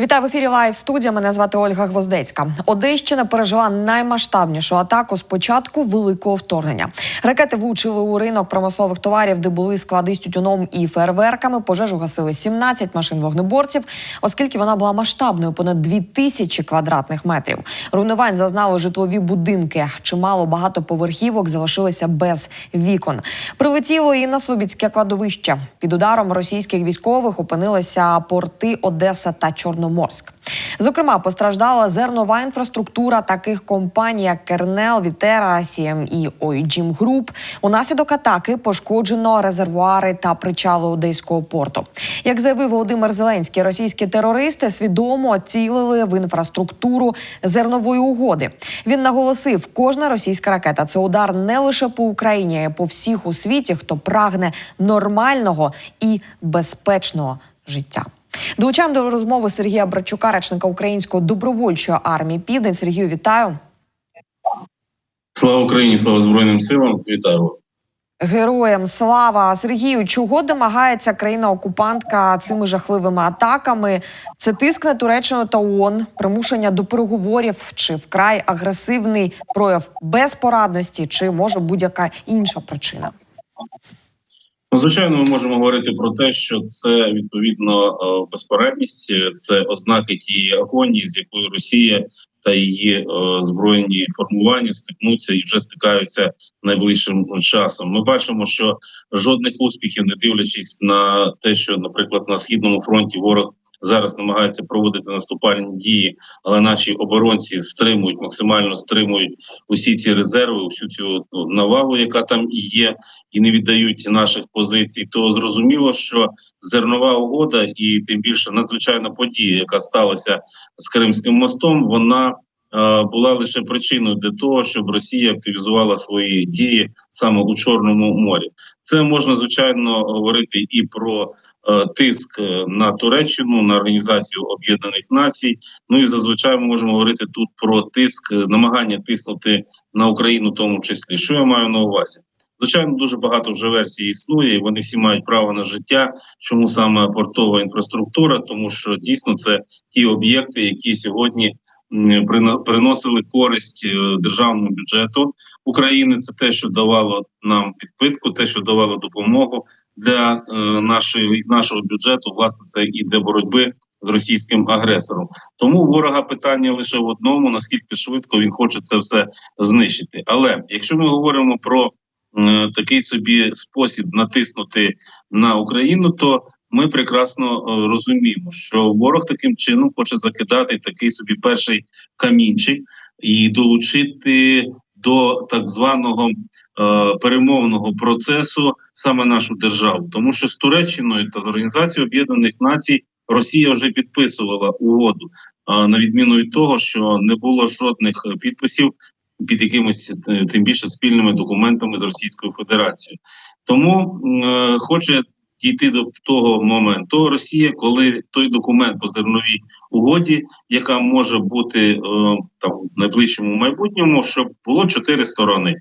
Вітаю в ефірі Лайв студія. Мене звати Ольга Гвоздецька. Одещина пережила наймасштабнішу атаку з початку великого вторгнення. Ракети влучили у ринок промислових товарів, де були склади з тютюном і фейерверками. Пожежу гасили 17 машин вогнеборців, оскільки вона була масштабною понад 2 тисячі квадратних метрів. Руйнувань зазнали житлові будинки. Чимало багатоповерхівок залишилися без вікон. Прилетіло і на Слобідське кладовище. Під ударом російських військових опинилися порти Одеса та Чорноморськ. Зокрема, постраждала зернова інфраструктура таких компаній, як Кернел, Вітера, СІМІ, Ойджім Груп. Унаслідок атаки пошкоджено резервуари та причали Одеського порту. Як заявив Володимир Зеленський, російські терористи свідомо цілили в інфраструктуру зернової угоди. Він наголосив, кожна російська ракета це удар не лише по Україні, а й по всіх у світі, хто прагне нормального і безпечного життя. Долучаємо до розмови Сергія Брачука, речника української добровольчої армії Південь. Сергію, вітаю. Слава Україні, слава Збройним силам. Вітаю. Героям слава Сергію. Чого домагається країна-окупантка цими жахливими атаками? Це тиск на Туреччину та ООН, примушення до переговорів, чи вкрай агресивний прояв безпорадності, чи може будь-яка інша причина? Ну, звичайно, ми можемо говорити про те, що це відповідно е, це ознаки тієї агонії, з якою Росія та її е, збройні формування стикнуться і вже стикаються найближчим часом. Ми бачимо, що жодних успіхів, не дивлячись на те, що, наприклад, на східному фронті ворог зараз намагається проводити наступальні дії, але наші оборонці стримують максимально стримують усі ці резерви, всю цю ну, навагу, яка там і є, і не віддають наших позицій. То зрозуміло, що зернова угода і тим більше надзвичайна подія, яка сталася з Кримським мостом, вона е, була лише причиною для того, щоб Росія активізувала свої дії саме у Чорному морі. Це можна звичайно говорити і про тиск е, на Туреччину, на організацію Об'єднаних Націй. Ну і зазвичай ми можемо говорити тут про тиск, е, намагання тиснути на Україну, в тому числі. Що я маю на увазі? Звичайно, дуже багато вже версій існує, і вони всі мають право на життя. Чому саме портова інфраструктура? Тому що дійсно це ті об'єкти, які сьогодні приносили користь е, державному бюджету України. Це те, що давало нам підпитку, те, що давало допомогу для е, нашої нашого бюджету. Власне, це і для боротьби з російським агресором. Тому ворога питання лише в одному: наскільки швидко він хоче це все знищити. Але якщо ми говоримо про е, такий собі спосіб натиснути на Україну, то ми прекрасно е, розуміємо, що ворог таким чином хоче закидати такий собі перший камінчик і долучити до так званого перемовного процесу саме нашу державу, тому що з Туреччиною та з Організацією Об'єднаних Націй Росія вже підписувала угоду, е, на відміну від того, що не було жодних е, підписів під якимись е, тим більше спільними документами з Російською Федерацією. Тому е, хоче дійти до того моменту Росія, коли той документ по зерновій угоді, яка може бути е, там в найближчому майбутньому, щоб було чотири сторони: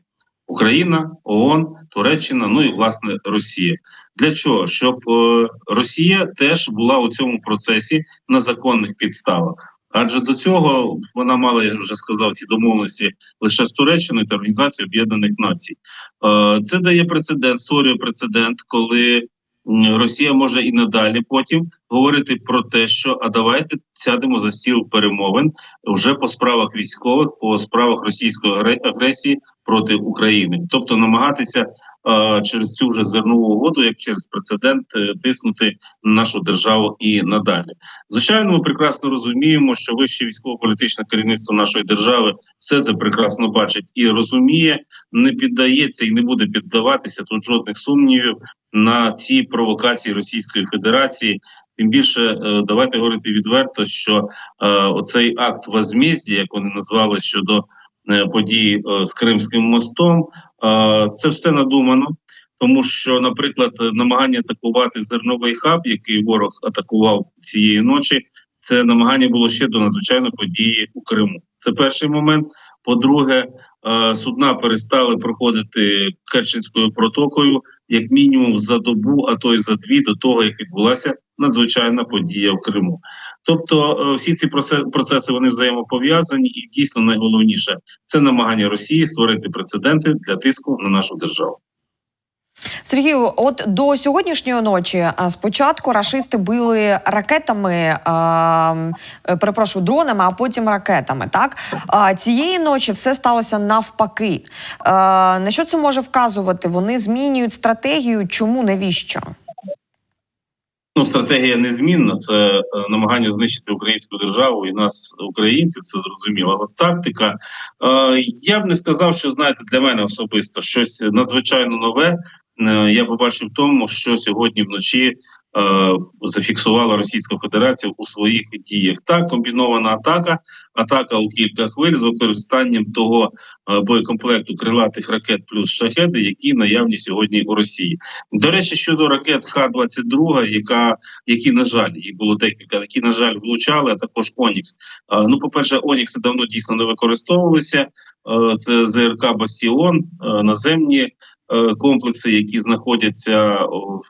Україна, ООН, Туреччина, ну і власне Росія. Для чого? Щоб е, Росія теж була у цьому процесі на законних підставах. Адже до цього вона мала, я вже сказав, ці домовленості лише з Туреччиною та Організацією Об'єднаних Націй. Е, Це дає прецедент, створює прецедент, коли Росія може і надалі потім говорити про те, що а давайте сядемо за стіл перемовин вже по справах військових, по справах російської агре- агресії проти України, тобто намагатися через цю вже зернову угоду, як через прецедент, е, тиснути на нашу державу і надалі. Звичайно, ми прекрасно розуміємо, що вище військово-політичне керівництво нашої держави все це прекрасно бачить і розуміє, не піддається і не буде піддаватися тут жодних сумнівів на ці провокації Російської Федерації. Тим більше е, давайте говорити відверто, що е, оцей акт возмездя, як вони назвали щодо е, подій е, з Кримським мостом, е, це все надумано. Тому що, наприклад, намагання атакувати зерновий хаб, який ворог атакував цієї ночі, це намагання було ще до надзвичайної події у Криму. Це перший момент. По-друге, е, судна перестали проходити Керченською протокою як мінімум за добу, а то й за дві до того, як відбулася надзвичайна подія в Криму. Тобто, е, всі ці процеси вони взаємопов'язані, і дійсно найголовніше це намагання Росії створити прецеденти для тиску на нашу державу. Сергію, от до сьогоднішньої ночі а, спочатку рашисти били ракетами, е, перепрошую, дронами, а потім ракетами. Так а, цієї ночі все сталося навпаки. А, на що це може вказувати? Вони змінюють стратегію. Чому навіщо? Ну, стратегія незмінна. Це е, намагання знищити українську державу і нас, українців, це зрозуміло. Але тактика. Е, я б не сказав, що знаєте, для мене особисто щось надзвичайно нове. Е, я побачив тому, що сьогодні вночі зафіксувала Російська Федерація у своїх діях. Так, комбінована атака, атака у кілька хвиль з використанням того е, боєкомплекту крилатих ракет плюс шахеди, які наявні сьогодні у Росії. До речі, щодо ракет Х-22, яка які на жаль, їх було декілька, які на жаль влучали, а також Онікс. Е, Ну, по перше, Онікси давно дійсно не використовувалися. Е, Це ЗРК Бастіон, е, наземні е, комплекси, які знаходяться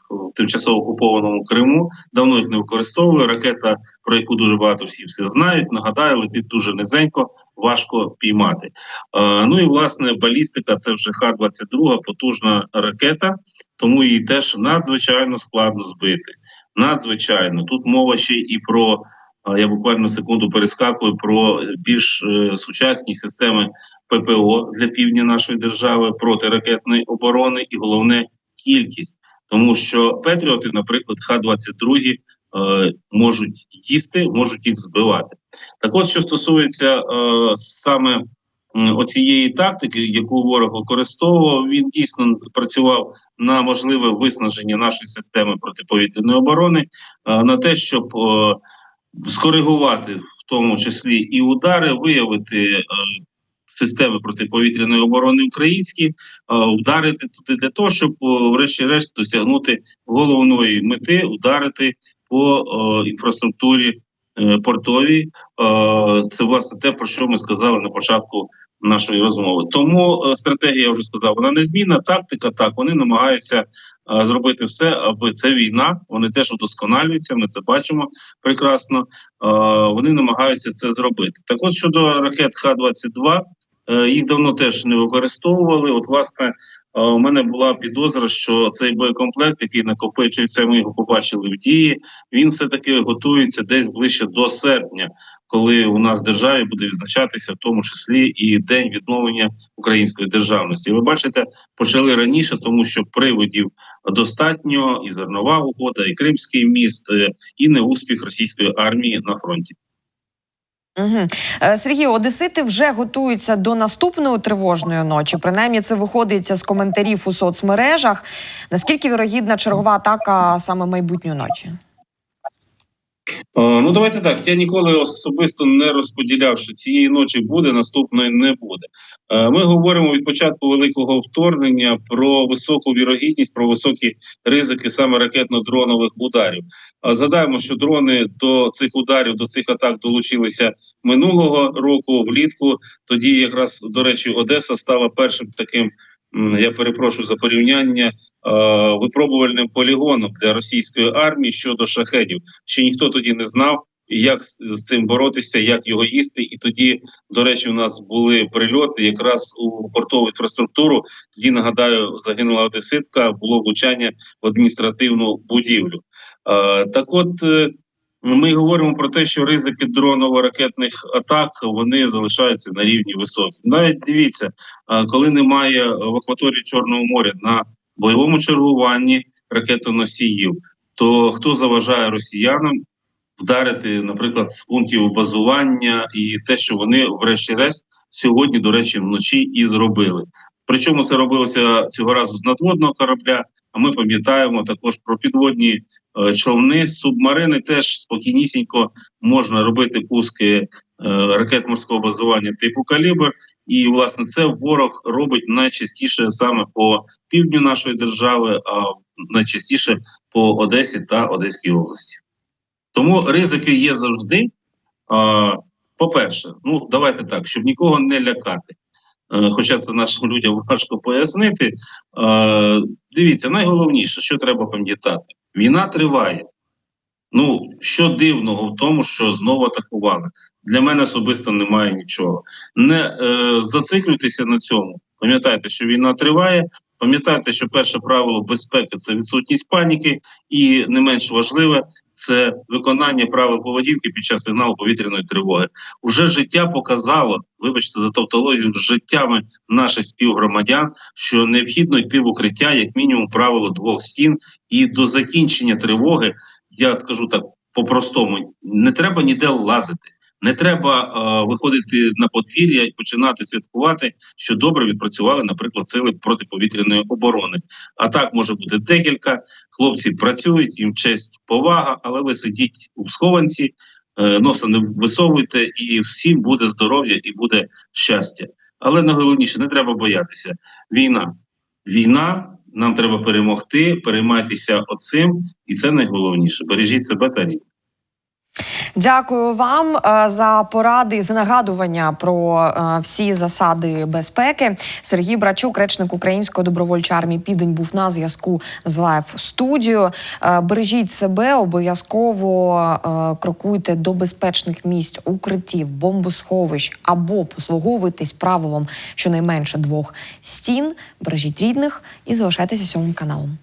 в тимчасово окупованому Криму. Давно їх не використовували. Ракета, про яку дуже багато всі все знають. Нагадаю, летить дуже низенько, важко піймати. Е, Ну і власне балістика це вже Х-22, потужна ракета, тому її теж надзвичайно складно збити. Надзвичайно тут мова ще і про я буквально секунду перескакую про більш е, сучасні системи ППО для півдня нашої держави протиракетної оборони, і головне кількість, тому що Петріоти, наприклад, Х-22 е, можуть їсти, можуть їх збивати. Так, от що стосується е, саме оцієї тактики, яку ворог використовував, він дійсно працював на можливе виснаження нашої системи протиповітряної оборони, на те, щоб скоригувати в тому числі і удари, виявити е, системи протиповітряної оборони українські, е, вдарити туди для того, щоб, е, врешті-решт, досягнути головної мети, ударити по інфраструктурі е, портовій. Е, це власне те, про що ми сказали на початку нашої розмови. Тому е, стратегія я вже сказав, вона незмінна. Тактика так вони намагаються зробити все, аби це війна. Вони теж удосконалюються. Ми це бачимо прекрасно. Вони намагаються це зробити. Так, от щодо ракет Х-22, е, їх давно теж не використовували. От, власне, у мене була підозра, що цей боєкомплект, який накопичується, ми його побачили в дії. Він все таки готується десь ближче до серпня, коли у нас в державі буде відзначатися в тому числі і день відновлення української державності. Ви бачите, почали раніше, тому що приводів достатньо, і зернова угода, і Кримський міст, е, і неуспіх російської армії на фронті. Угу. Сергію, Одесити вже готуються до наступної тривожної ночі. Принаймні, це виходить з коментарів у соцмережах. Наскільки вірогідна чергова атака саме майбутньої ночі? Е, Ну, давайте так. Я ніколи особисто не розподіляв, що цієї ночі буде, наступної не буде. Е, Ми говоримо від початку великого вторгнення про високу вірогідність, про високі ризики саме ракетно-дронових ударів. Згадаємо, що дрони до цих ударів, до цих атак долучилися минулого року влітку. Тоді, якраз до речі, Одеса стала першим таким. Я перепрошую за порівняння випробувальним полігоном для російської армії щодо шахедів. Ще ніхто тоді не знав, як з, цим боротися, як його їсти. І тоді, до речі, у нас були прильоти якраз у портову інфраструктуру. Тоді нагадаю, загинула одеситка, було влучання в адміністративну будівлю. Е, так, от е, ми говоримо про те, що ризики дроново-ракетних атак вони залишаються на рівні високі. Навіть дивіться, е, коли немає в акваторії Чорного моря на бойовому чергуванні ракетоносіїв, то хто заважає росіянам вдарити, наприклад, з пунктів базування і те, що вони, врешті-решт, сьогодні, до речі, вночі і зробили. Причому це робилося цього разу з надводного корабля. А ми пам'ятаємо також про підводні е, човни, субмарини. Теж спокійнісінько можна робити пуски ракет морського базування типу калібр. І власне це ворог робить найчастіше саме по півдню нашої держави, а найчастіше по Одесі та Одеській області. Тому ризики є завжди. По-перше, ну давайте так, щоб нікого не лякати. Е, Хоча це нашим людям важко пояснити. Е, Дивіться, найголовніше, що треба пам'ятати: війна триває. Ну що дивного в тому, що знову атакували. Для мене особисто немає нічого. Не е, зациклюйтеся на цьому. Пам'ятайте, що війна триває. Пам'ятайте, що перше правило безпеки це відсутність паніки, і не менш важливе це виконання правил поведінки під час сигналу повітряної тривоги. Уже життя показало, вибачте за тавтологію, життями наших співгромадян, що необхідно йти в укриття як мінімум правило двох стін, і до закінчення тривоги я скажу так по-простому: не треба ніде лазити. Не треба е, виходити на подвір'я і починати святкувати, що добре відпрацювали, наприклад, сили протиповітряної оборони. А так може бути декілька. Хлопці працюють, їм честь, повага, але ви сидіть у схованці, е, носа не висовуйте, і всім буде здоров'я і буде щастя. Але найголовніше не треба боятися. Війна, війна. Нам треба перемогти, переймайтеся оцим, і це найголовніше. Бережіть себе та рідних. Дякую вам е, за поради і за нагадування про е, всі засади безпеки. Сергій Брачук, речник Української добровольчої армії Південь, був на зв'язку з лайв студією. Е, Бережіть себе, обов'язково крокуйте до безпечних місць, укриттів, бомбосховищ або послуговуйтесь правилом щонайменше двох стін. Бережіть рідних і залишайтеся сьомим каналом.